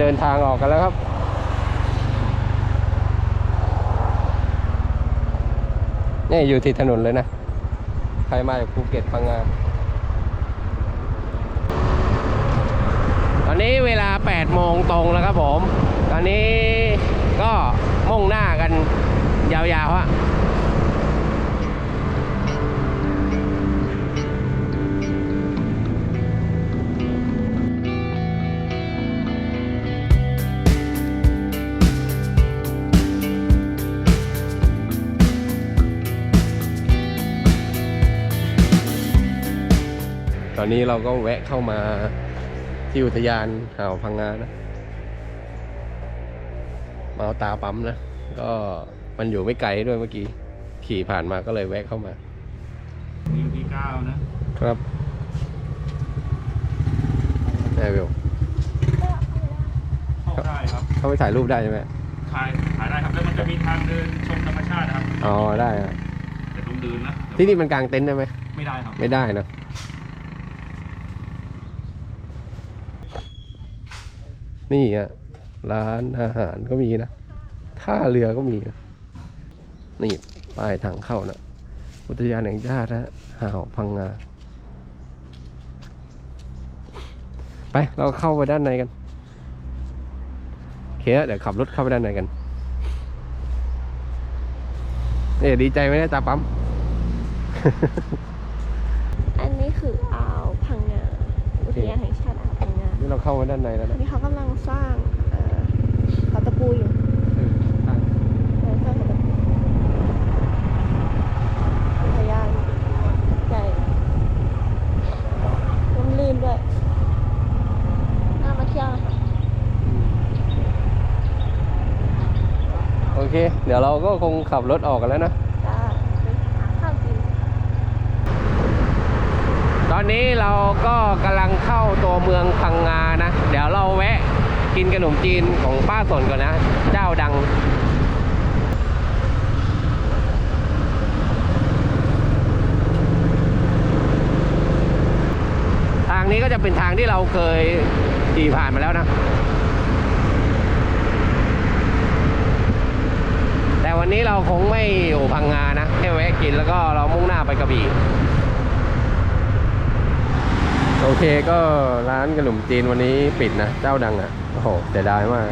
เดินทางออกกันแล้วครับ นี่อยู่ที่ถนนเลยนะ ใครมาจากภูเก็ตพังงาตอนนี้เวลา 8 โมงตรงแล้วครับผม ตอนนี้ก็มุ่งหน้ากันยาวๆฮะ ตอนนี้เราก็แวะเข้ามาที่อุทยานอ่าวพังงานะมาเอาตาปั๊มนะ ก็มันอยู่ไม่ไกลด้วยเมื่อกี้ ขี่ผ่านมาก็เลยแวะเข้ามานิวทีเก้านะครับได้เวลเข้าได้ครับเข้าไปถ่ายรูปได้ใช่ไหมถ่ายถ่ายได้ครับ แล้วมันจะมีทางเดินชมธรรมชาตินะครับ อ๋อ ได้อะแต่ต้องเดินนะ ที่นี่มันกางเต็นท์ได้ไหมไม่ได้ครับ ไม่ได้นะ นี่อะร้านอาหารก็มีนะท่าเรือก็มีนะนี่ป้ายทางเข้านะอุทยานแห่งชาตินะอ่าวพังงาไปเราเข้าไปด้านในกันโอเคเดี๋ยวขับรถเข้าไปด้านในกันเนี่ยดีใจไหมเนี่ยตาปั๊ม อันนี้คืออ่าวพังงาอุทยานแห่ง นี่เราเข้ามาด้านในแล้วอันะนนี้เขากำลังสร้างเอ่อเสาตะปูอยู่เออทางกำลังสร้างเสาตะปูอุทยานใหญ่ร่มรื่นด้วยน่ามาเที่ยวนะคะโอเค เดี๋ยวเราก็คงขับรถออกกันแล้วนะ จ้าไปหาข้าวกิน ตอนนี้เราก็กำลังเข้าตัวเมืองพังงานะ เดี๋ยวเราแวะกินขนมจีนของป้าสนก่อนนะ เจ้าดังทางนี้ก็จะเป็นทางที่เราเคยขี่ผ่านมาแล้วนะ แต่วันนี้เราคงไม่อยู่พังงานะแค่แวะกินแล้วก็เรามุ่งหน้าไปกระบี่ โอเคก็ร้านขนมจีนวันนี้ปิดนะ เจ้าดังอะ่ะ โอ้โหเสียดายมาก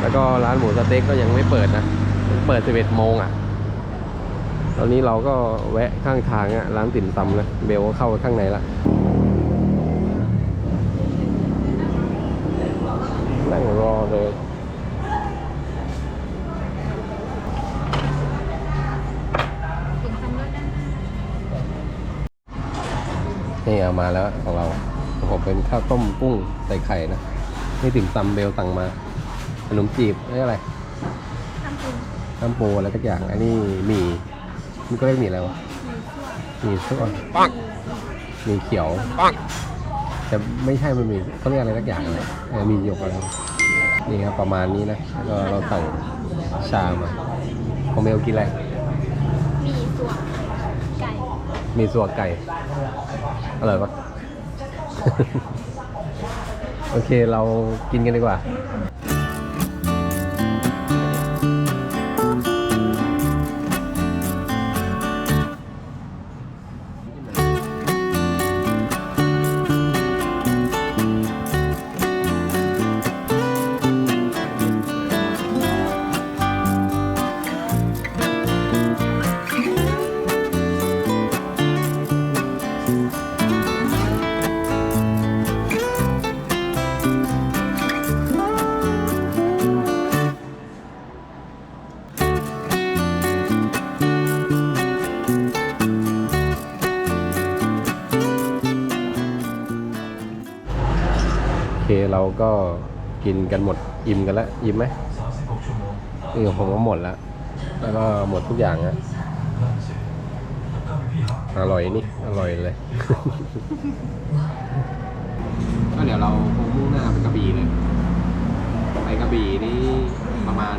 แล้วก็ร้านหมูสเต็กก็ยังไม่เปิดนะเปิด 11 โมงอะ่ะ ตอนนี้เราก็แวะข้างทางอะ่ะ ร้านติ่มซำนะ เบลก็เข้าไปข้างในละนั่งรอเลย นี่เอามาแล้วของเราผมเป็นข้าวต้มกุ้งใส่ไข่นะนี่ติ่มซำเบลสั่งมาขนมจีบนี่อะไรทำกินน้ำปูอะไรสักอย่างอันนี้หมีมันก็เรียกหมีอะไรวะหมีซั่วปังหมีเขียวปังแต่ไม่ใช่มันมีเขาเรียกอะไรสักอย่างเลยเออมีหยกอะไรนี่ครับประมาณนี้นะแล้วก็เราสั่งชามาของเบลกินอะไร มีส่วนไก่ มีสัวไก่ อร่อยปะโอเคเรากินกันดีกว่า ก็กินกันหมดอิ่มกันแล้วอิ่มไหมนี่ของผมก็หมดแล้ว แล้วก็หมดทุกอย่างอะอร่อยนี่ อร่อยเลย ก็เดี๋ยวเราคงมุ่งหน้าไปกระบี่เลย ไปกระบี่นี่ประมาณ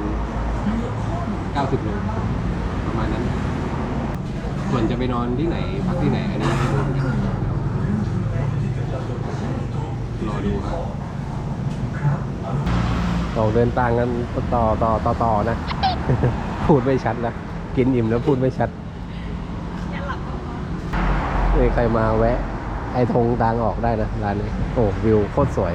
90โลประมาณนั้น ส่วนจะไปนอนที่ไหน พักที่ไหน อันนี้ไม่รู้เหมือนกันรอดูครับ เราเดินต่างกันต่อต่อต่อต่อนะ พูดไม่ชัดนะกินอิ่มแล้วพูดไม่ชัดนี่ใครมาแวะ ไอ้ธงทางออกได้นะร้านนี้โอ้วิวโคตรสวย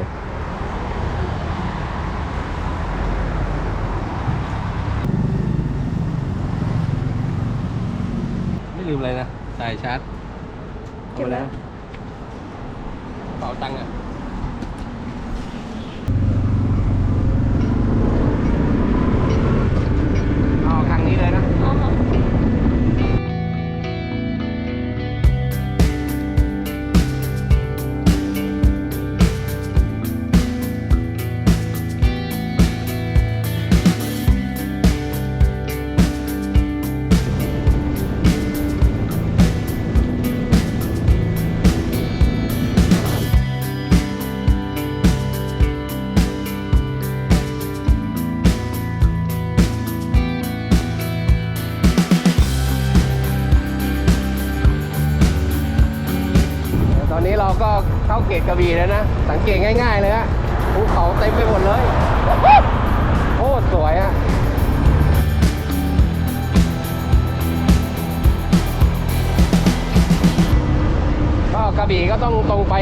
ไม่ลืมอะไรนะสายชาร์จเก็บแล้ว ดีแล้วนะ สังเกตง่ายๆเลยฮะภูเขาเต็มไปหมดเลยโคตรสวยอะก็กระบี่ก็ต้องตรงไป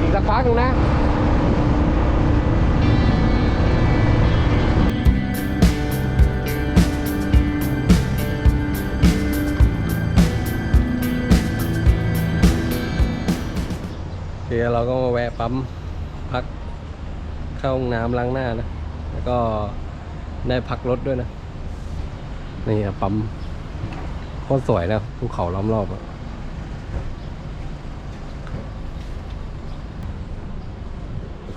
อีกสักพักนึงนะ โอเคเราก็มาแวะปั๊มพักเข้าห้องน้ำล้างหน้านะ แล้วก็ได้พักรถด้วยนะ นี่ปั๊มโคตรสวยนะภูเขาล้อมรอบอะ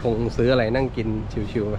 คงซื้ออะไรนั่งกินชิวๆไป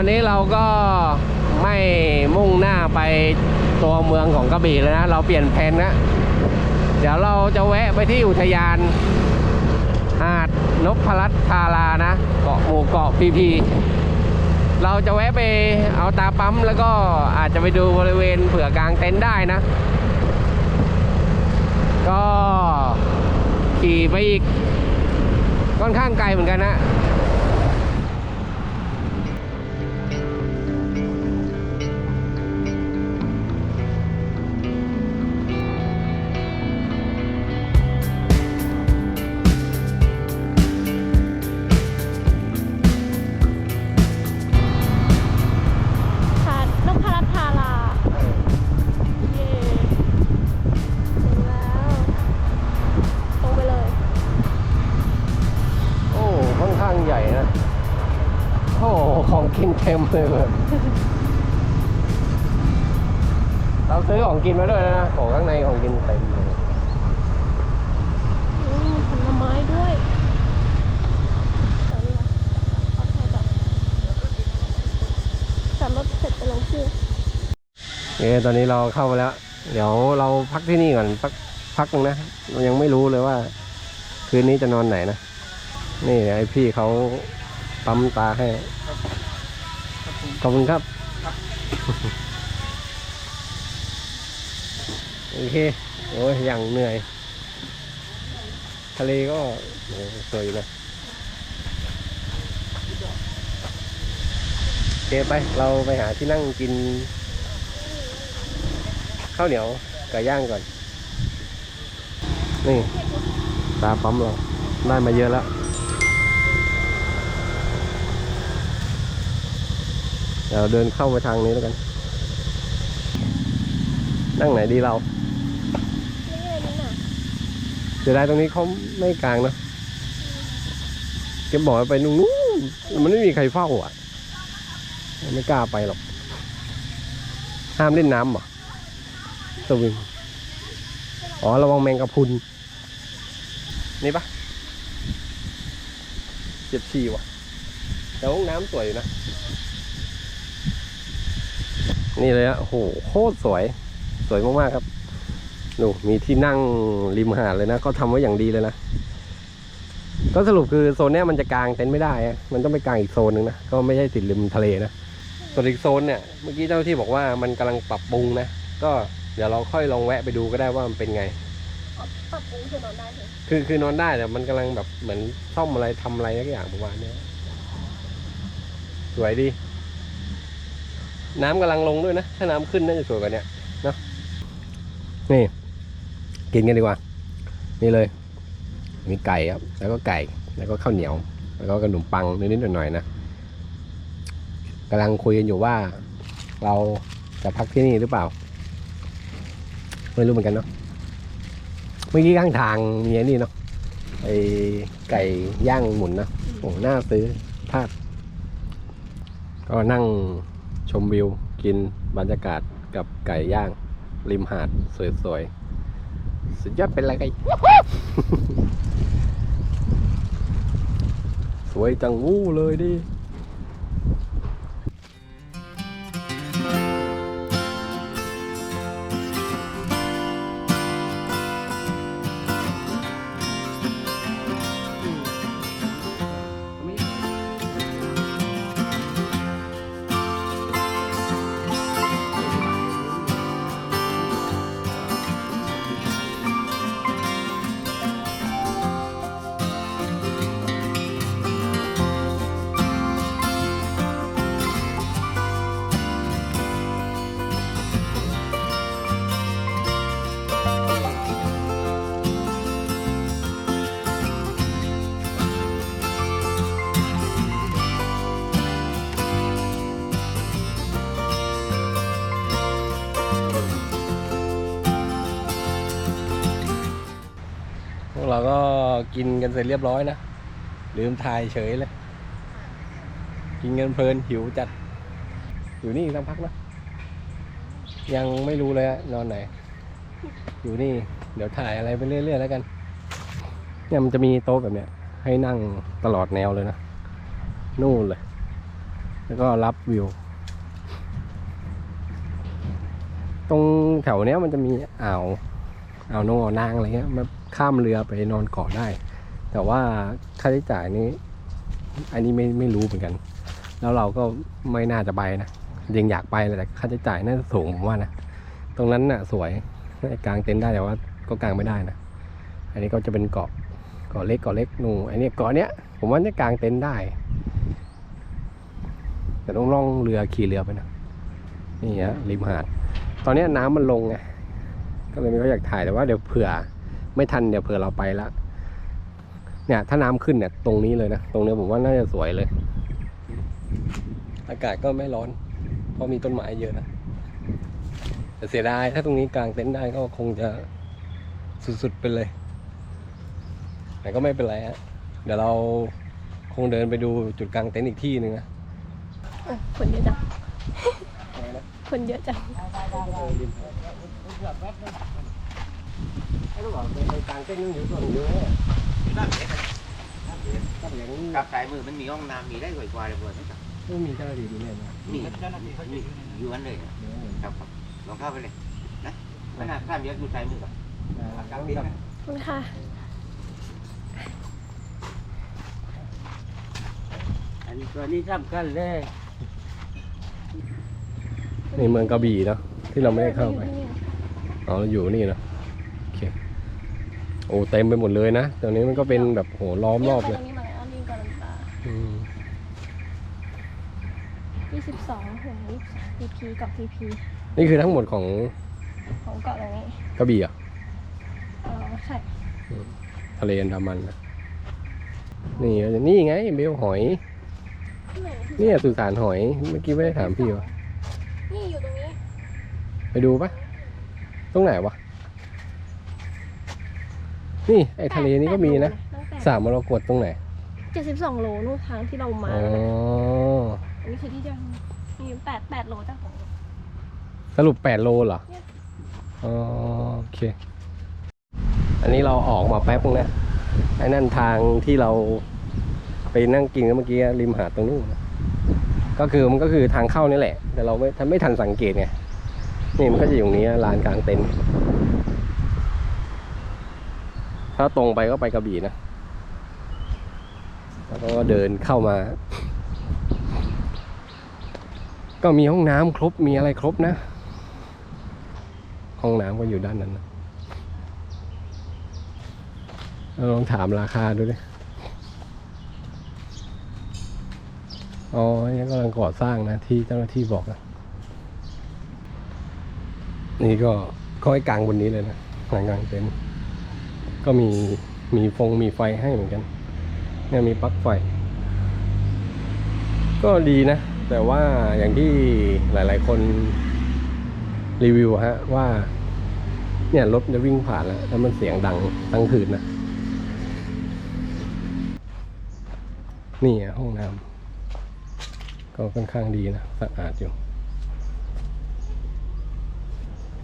อนนี้เราก็ไม่มุ่งหน้าไปตัวเมืองของกระบี่แล้วนะ เราเปลี่ยนแผนนะ เดี๋ยวเราจะแวะไปที่อุทยาน หาดนพรัตน์ทารานะเกาะหมู่เกาะพีพีเราจะแวะไปเอาตาปั๊มแล้วก็อาจจะไปดูบริเวณเผื่อกลางเต็นท์ได้นะ ก็ขี่ไปอีกค่อนข้างไกลเหมือนกันนะ ต็มเลยแบบเราซื้อของกินมาด้วยนะของข้างในของกินเต็มเลยผลไม้ด้วยเอาดีกว่าเอาถ่ายก่อนจอดรถเสร็จไปลงชื่อเอ้ตอนนี้เราเข้ามาแล้ว เดี๋ยวเราพักที่นี่ก่อนพักพักนึงนะเรายังไม่รู้เลยว่า คืนนี้จะนอนไหนนะ นี่ไอพี่เขาปั๊มตาให้ ขอบคุณครับ โอเค โอ้ยอย่างเหนื่อย ทะเลก็โอ้สวยอยู่นะโอเคไป เราไปหาที่นั่งกิน ข้าวเหนียวไก่ย่างก่อน นี่ ตาปั๊มเรา ได้มาเยอะแล้ว เดี๋ยวเดินเข้ามาทางนี้แล้วกัน นั่งไหนดีเรานี่ไงนี่น่ะเสียดายตรงนี้เขาไม่กลางนะแกบอกให้ไปนู่นนู่นมันไม่มีใครเฝ้าอะ ไม่กล้าไปหรอก ห้ามเล่นน้ำเหรอสวิงเวลาอ๋อ ระวังแมงกะพรุน นี่ปะเจ็บชีว่ะแต่ห้องน้ำสวยอยู่นะ นี่เลยอะโอ้โหโคตรสวย สวยมากๆครับดูมีที่นั่งริมหาดเลยนะเขาทำไว้อย่างดีเลยนะก็สรุปคือโซนเนี้ยมันจะกางเต็นท์ไม่ได้อะมันต้องไปกางอีกโซนหนึ่งนะ ก็ไม่ใช่ติดริมทะเลนะ ส่วนอีกโซนเนี่ย เมื่อกี้เจ้าหน้าที่บอกว่ามันกำลังปรับปรุงนะ ก็เดี๋ยวเราค่อยลองแวะไปดูก็ได้ว่ามันเป็นไง ปรับปรุงคือนอนได้เลยคือคือนอนได้แต่มันกำลังแบบเหมือนซ่อมอะไรทำอะไรสักอย่างประมาณเนี้ยสวยดี น้ำกำลังลงด้วยนะ ถ้าน้ำขึ้นน่าจะสวยกว่าเนี้ยนะนี่ กินกันดีกว่า นี่เลย มีไก่ครับ แล้วก็ไก่ แล้วก็ข้าวเหนียว แล้วก็ขนมปังนิดๆหน่อยๆนะกำลังคุยกันอยู่ว่า เราจะพักที่นี่หรือเปล่า ไม่รู้เหมือนกันเนาะเมื่อกี้ข้างทางมีไอ้นี่เนาะไอไก่ย่างหมุนนะโอ้น่าซื้อพลาดก็นั่ง ชมวิวกินบรรยากาศกับไก่ย่าง ริมหาดสวยๆ สุดยอดเป็นไรกันสวยจังวู้เลยดิ ก็กินกันเสร็จเรียบร้อยนะ ลืมถ่ายเฉยเลย กินกันเพลินหิวจัด อยู่นี่อีกสักพักนะ ยังไม่รู้เลยนอนไหน อยู่นี่ เดี๋ยวถ่ายอะไรไปเรื่อยๆแล้วกัน เนี่ยมันจะมีโต๊ะแบบเนี้ย ให้นั่งตลอดแนวเลยนะ นู่นเลย แล้วก็รับวิว ตรงแถวเนี้ยมันจะมีอ่าวอ่าวนงอ่าวนางอะไรเงี้ยมา ข้ามเรือไปนอนเกาะได้ แต่ว่าค่าใช้จ่ายนี้ อันนี้ไม่ไม่รู้เหมือนกัน แล้วเราก็ไม่น่าจะไปนะยังอยากไปแหละแต่ค่าใช้จ่ายน่าจะสูงผมว่านะตรงนั้นน่ะสวยกลางเต็นท์ได้แต่ว่าก็กางไม่ได้นะอันนี้ก็จะเป็นเกาะเกาะเล็กเกาะเล็กนูอันนี้เกาะเนี้ยผมว่าจะกางเต็นท์ได้ แต่ต้องล่องเรือขี่เรือไปนะนี่ฮะริมหาด ตอนนี้น้ำมันลงไงก็เลยไม่ค่อยอยากถ่ายแต่ว่าเดี๋ยวเผื่อ ไม่ทันเดี๋ยวเผื่อเราไปละเนี่ยถ้าน้ำขึ้นเนี่ยตรงนี้เลยนะตรงเนี้ยผมว่าน่าจะสวยเลย อากาศก็ไม่ร้อน เพราะมีต้นไม้เยอะนะแต่เสียดายถ้าตรงนี้กางเต็นท์ได้ก็คงจะสุดๆไปเลย แต่ก็ไม่เป็นไรฮะเดี๋ยวเราคงเดินไปดูจุดกางเต็นท์อีกที่หนึ่งนะเออคนเยอะจังคนเยอะจัง ไม่ต้องบอกไปกางเต็นท์อยู่ส่วนเยอะบ้านเล็กก็เหลืองกับสายมือมันมีห้องน้ำมีได้กว่าๆเลยเพื่อนนะครับไม่มีเจ้าหน้าที่ดูแลนะมีมีอยู่อันเลยอะครับครับลองเข้าไปเลยนะขนาดข้ามเยอะอยู่สายมือกับกางเต็นท์ขอบคุณค่ะอันนี้ตัวนี้สำคัญเลยในเมืองกระบี่เนาะที่เราไม่ได้เข้าไปอ๋อเราอยู่นี่เนอะโอเค โอ้เต็มไปหมดเลยนะตรงนี้มันก็เป็นแบบโหล้อมรอบเลยตรงนี้มาแล้วนี่ก่อนตาอืมยี่สิบสองหัวยี่สิบสองพีพีเกาะพีพีนี่คือทั้งหมดของของเกาะตรงนี้กระบี่เหรอะเออใช่ทะเลอันดามันนะนี่นี่ไงเบลหอย ที่ไหนเนี่ยสุสานหอยเมื่อกี้ไม่ได้ถามพี่วะนี่อยู่ตรงนี้ไปดูปะตรงไหนวะ นี่ไอทะเลนี้ก็มีนะสามมรกตตรงไหนเจ็ดสิบสองโลนู่นทางที่เรามาอ๋ออันนี้คือที่จะมีแปดแปดโลจ้ะของสรุปแปดโลเหรออ๋อโอเค อันนี้เราออกมาแป๊บนึงนะไอ้นั่นทางที่เราไปนั่งกินกันเมื่อกี้ริมหาดตรงนู้นนะก็คือมันก็คือทางเข้านี่แหละ แต่เราไม่ทันไม่ทันสังเกตไงนี่มันก็จะอยู่ตรงนี้ลานกลางเต็นท์ ถ้าตรงไปก็ไปกระบี่นะ แล้วก็เดินเข้ามา ก็มีห้องน้ำครบมีอะไรครบนะ ห้องน้ำก็อยู่ด้านนั้นนะเราลองถามราคาดูดิ อ๋อนี่กำลังก่อสร้างนะ ที่เจ้าหน้าที่บอกนะ นี่ก็ค่อยกลางบนนี้เลยนะกลางกลางเต็นท์ ก็มีมีฟงมีไฟให้เหมือนกัน เนี่ยมีปลั๊กไฟ ก็ดีนะ แต่ว่าอย่างที่หลายๆ คนรีวิวฮะว่า เนี่ยรถจะวิ่งผ่านแล้วแล้วมันเสียงดังทั้งคืนนะ นี่ห้องน้ำก็ค่อนข้างดีนะสะอาดอยู่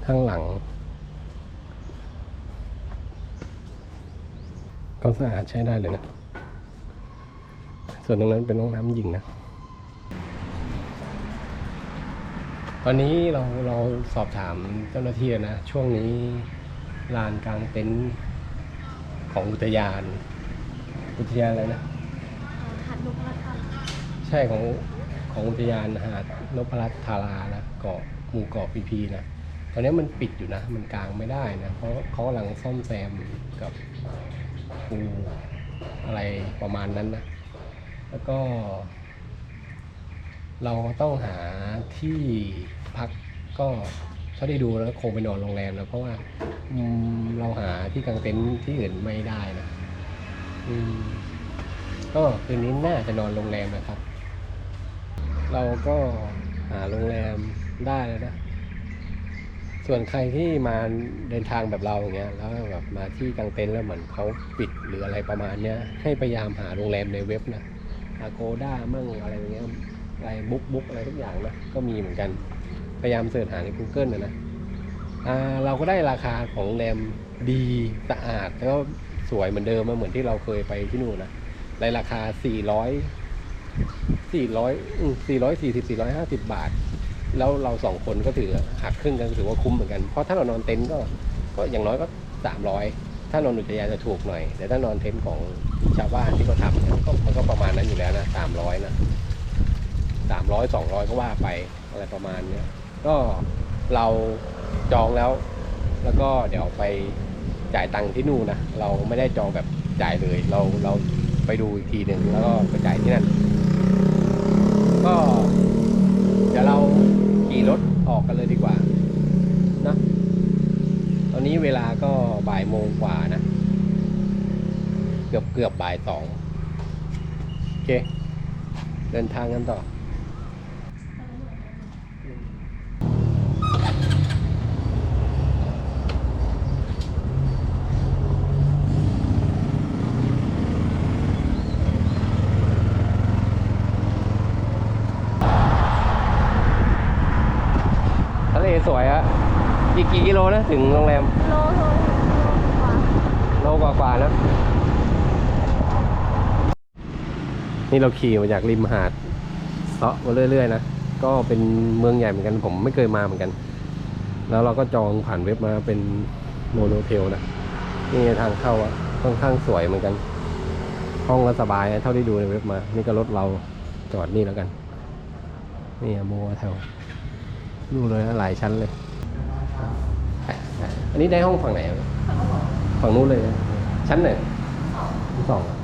ข้างหลัง ก็สะอาดใช้ได้เลยนะ ส่วนตรงนั้นเป็นห้องน้ำหญิงนะ ตอนนี้เราเราสอบถามเจ้าหน้าที่นะ ช่วงนี้ลานกลางเต็นท์ของอุทยาน อุทยานอะไรนะหาดนกกระทาใช่ของของอุทยานหาดนพรัตน์ธารานะเกาะหมู่เกาะพีพีนะตอนนี้มันปิดอยู่นะ มันกลางไม่ได้นะ เพราะเขากำลังซ่อมแซมกับ ปูอะไรประมาณนั้นนะ แล้วก็ เราต้องหาที่พักก็เท่าที่ดูแล้วคงไปนอนโรงแรมนะเพราะว่าเราหาที่กางเต็นท์ที่อื่นไม่ได้นะก็คืนนี้น่าจะนอนโรงแรมนะครับ เราก็หาโรงแรมได้แล้วนะ ส่วนใครที่มาเดินทางแบบเราอย่างเงี้ยแล้วแบบมาที่กางเต็นท์แล้วเหมือนเขาปิดหรืออะไรประมาณเนี้ยให้พยายามหาโรงแรมในเว็บนะอาโกด้ามั่งอะไรอย่างเงี้ยอะไรบุ๊กบุ๊กอะไรทุกอย่างนะก็มีเหมือนกันพยายามเสิร์ชหาใน Google นะนะเราก็ได้ราคาของโรงแรมดีสะอาดแล้วก็สวยเหมือนเดิมมาเหมือนที่เราเคยไปที่นู่นนะในราคา 400 400 440 450 บาท แล้วเราสองคนก็ถือหักครึ่งกันถือว่าคุ้มเหมือนกัน เพราะถ้าเรานอนเต็นท์ก็ก็อย่างน้อยก็300ถ้านอนอุทยานจะถูกหน่อย แต่ถ้านอนเต็นท์ของชาวบ้านที่เขาทำเนี่ยก็มันก็ประมาณนั้นอยู่แล้วนะ300นะ300 200ก็ว่าไปอะไรประมาณเนี้ยก็เราจองแล้ว แล้วก็เดี๋ยวไปจ่ายตังค์ที่นู่นนะเราไม่ได้จองแบบจ่ายเลย เราเราไปดูอีกทีหนึ่งแล้วก็ไปจ่ายที่นั่นก็ ดี๋ยวเราขี่รถออกกันเลยดีกว่านะตอนนี้เวลาก็บ่ายโมงกว่านะ เกือบเกือบบ่ายสองโอเค เดินทางกันต่อ ทะเลสวยอะอี กกี่กิโลนะถึงโรงแรมโลโลโลกว่าโลกว่าๆนะ นี่เราขี่มาจากริมหาดเซาะมาเรื่อยๆนะ ก็เป็นเมืองใหญ่เหมือนกันผมไม่เคยมาเหมือนกัน แล้วเราก็จองผ่านเว็บมาเป็นโมโนเทลนะ นี่ทางเข้าอะค่อนข้างสวยเหมือนกัน ห้องก็สบายเท่าที่ดูในเว็บมา นี่ก็รถเราจอดนี่แล้วกัน นี่โมเทลดูเลยนะหลายชั้นเลย อันนี้ได้ห้องฝั่งไหนอะฝั่งนู้นเลยนะชั้นไหนชั้นสองอะ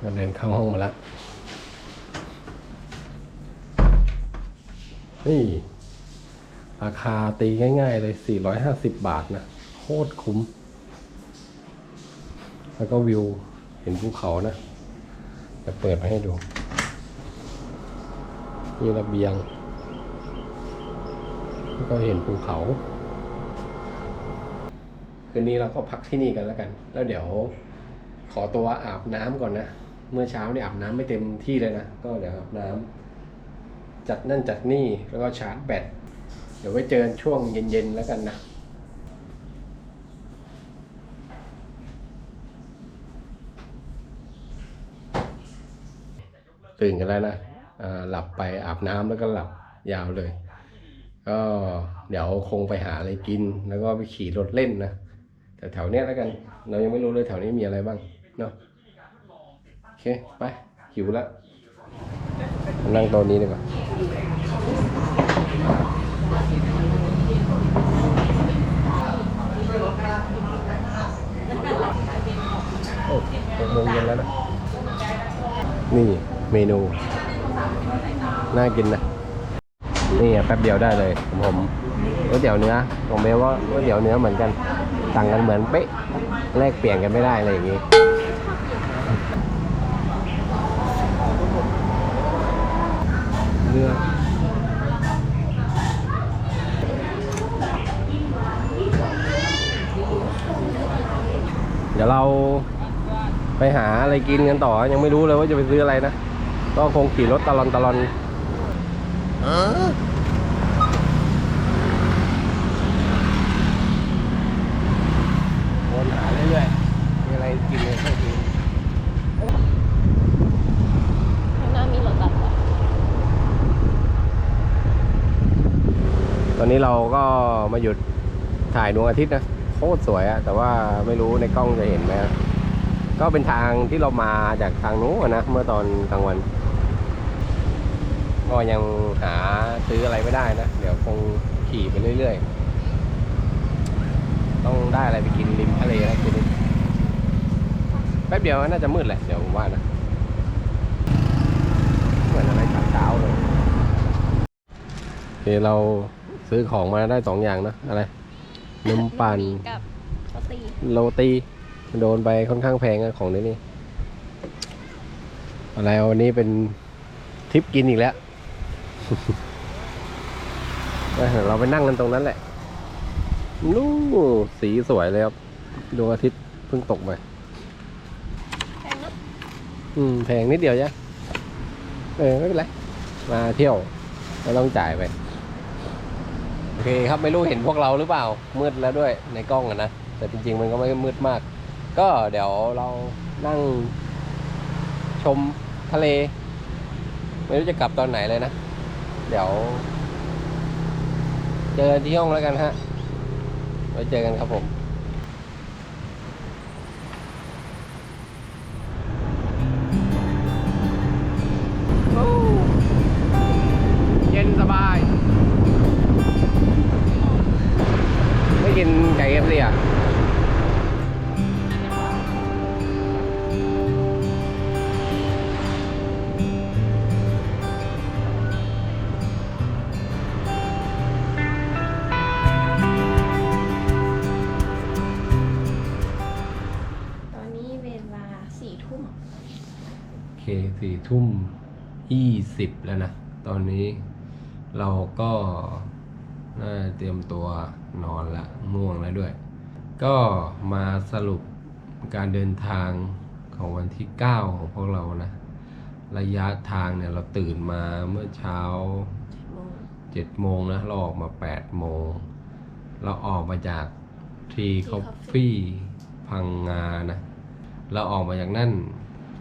เราเดินเข้าห้องมาแล้วนี่ราคาตีง่าย ๆ เลย 450 บาทนะ โคตรคุ้ม แล้วก็วิวเห็นภูเขานะ จะเปิดมาให้ดู นี่ระเบียง แล้วก็เห็นภูเขา คืนนี้เราก็พักที่นี่กันแล้วกัน แล้วเดี๋ยวขอตัวอาบน้ำก่อนนะ เมื่อเช้าเนี่ยอาบน้ำไม่เต็มที่เลยนะ ก็เดี๋ยวอาบน้ำ จัดนั่นจัดนี่แล้วก็ชาร์จแบต เดี๋ยวไว้เจอช่วงเย็นๆแล้วกันนะตื่นกันแล้วนะหลับไปอาบน้ำแล้วก็หลับยาวเลย ก็เดี๋ยวคงไปหาอะไรกิน แล้วก็ไปขี่รถเล่นนะ แต่แถวเนี้ยแล้วกัน เรายังไม่รู้เลยแถวนี้มีอะไรบ้างเนาะโอเค ไป หิวแล้วนั่งโต๊ะนี้ดีกว่าโอ้หกโมงเย็นแล้วนะ นี่เมนู น่ากินนะ นี่อะแป๊บเดียวได้เลยของผมก๋วยเตี๋ยวเนื้อของเบลก็ก๋วยเตี๋ยวเนื้อเหมือนกัน สั่งกันเหมือนเป๊ะแลกเปลี่ยนกันไม่ได้อะไรอย่างงี้เนื้อเดี๋ยวเราไปหาอะไรกินกันต่อ ยังไม่รู้เลยว่าจะไปซื้ออะไรนะ ก็คงขี่รถตลอนตลอนวนหาเรื่อยๆ มีอะไรกินเลยค่อยกิน ข้างหน้ามีรถตัดอะ ตอ นี้เราก็มาหยุดถ่ายดวงอาทิตย์นะโคตรสวยอะแต่ว่าไม่รู้ในกล้องจะเห็นไหมก็เป็นทางที่เรามาจากทางนู้นนะเมื่อตอนกลางวัน ก็ยังหาซื้ออะไรไม่ได้นะ เดี๋ยวคงขี่ไปเรื่อยๆ ต้องได้อะไรไปกินริมทะเลแล้วคืนนี้แป๊บเดียวน่าจะมืดแหละ เดี๋ยวผมว่านะเหมือนอะไรเช้าๆเลยโอเคเรา ซื้อของมาได้สองอย่างนะ อะไรนมปั่นกับโรตีโรตีโดนไปค่อนข้างแพงอะของนี้นี่อะไรวันนี้เป็นทริปกินอีกแล้วเออเราไปนั่งกันตรงนั้นแหละนู่สีสวยเลยครับดวงอาทิตย์เพิ่งตกไปแพงเนอะอืมแพงนิดเดียวจ้ะเออไม่เป็นไร มาเที่ยวไม่ต้องจ่ายไปโอเคครับไม่รู้เห็นพวกเราหรือเปล่ามืดแล้วด้วยในกล้องอะนะแต่จริง ๆ มันก็ไม่มืดมาก ก็เดี๋ยวเรานั่งชมทะเล ไม่รู้จะกลับตอนไหนเลยนะ เดี๋ยว เจอที่ห้องแล้วกันฮะไว้เจอกันครับผม 10 แล้วนะ ตอนนี้เราก็น่าเตรียมตัวนอนละง่วงแล้วด้วย ก็มาสรุปการเดินทางของวันที่ 9 ของพวกเรานะ ระยะทางเนี่ยเราตื่นมาเมื่อเช้า7โมงนะ เราออกมา 8 โมง เราออกมาจากทีคอฟฟี่พังงานะ เราออกมาจากนั่น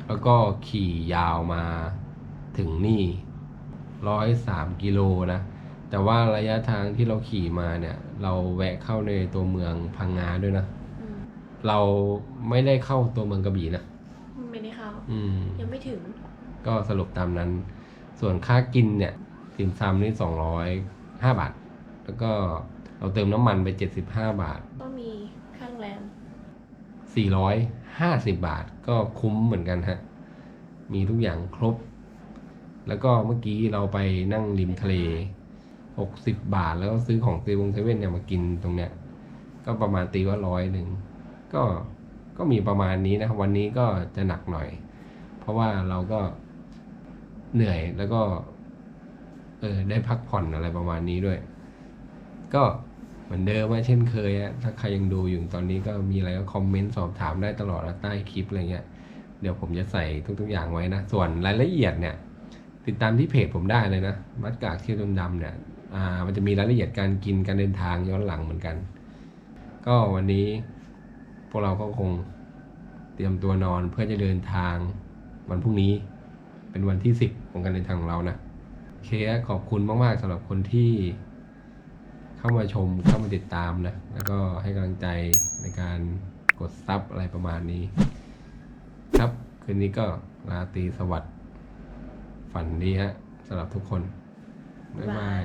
แล้วก็ขี่ยาวมา ถึงนี่ร้อยสามกิโลนะ แต่ว่าระยะทางที่เราขี่มาเนี่ย เราแวะเข้าในตัวเมืองพังงาด้วยนะอืมเราไม่ได้เข้าตัวเมืองกระบี่นะ ไม่ได้เข้า อืม ยังไม่ถึง ก็สรุปตามนั้น ส่วนค่ากินเนี่ยติ่มซำนี่สองร้อยห้าบาท แล้วก็เราเติมน้ำมันไปเจ็ดสิบห้าบาท ก็มีค่าโรงแรมสี่ร้อยห้าสิบบาทก็คุ้มเหมือนกันฮะ มีทุกอย่างครบ แล้วก็เมื่อกี้เราไปนั่งริมทะเลหกสิบบาทแล้วซื้อของเซเว่นเซเว่นเนี่ยมากินตรงเนี้ย ก็ประมาณตีว่าร้อยหนึ่งก็ก็มีประมาณนี้นะวันนี้ก็จะหนักหน่อย เพราะว่าเราก็เหนื่อยแล้วก็ เออได้พักผ่อนอะไรประมาณนี้ด้วย ก็เหมือนเดิมว่าเช่นเคยอะถ้าใครยังดูอยู่ตอนนี้ก็มีอะไรก็คอมเมนต์สอบถามได้ตลอดใต้คลิปอะไรเงี้ยเดี๋ยวผมจะใส่ทุกๆอย่างไว้นะ ส่วนรายละเอียดเนี่ย ติดตามที่เพจผมได้เลยนะ มัดกากเที่ยวดำดำเนี่ยอ่ามันจะมีรายละเอียดการกินการเดินทางย้อนหลังเหมือนกัน ก็วันนี้พวกเราก็คงเตรียมตัวนอนเพื่อจะเดินทางวันพรุ่งนี้ เป็นวันที่สิบของการเดินทางของเรานะเคอะขอบคุณมากๆสำหรับคนที่เข้ามาชมเข้ามาติดตามนะ แล้วก็ให้กำลังใจในการกดซับอะไรประมาณนี้ ครับ คืนนี้ก็ราตรีสวัสดิ์ ฝันดีฮะสำหรับทุกคน บ๊ายบาย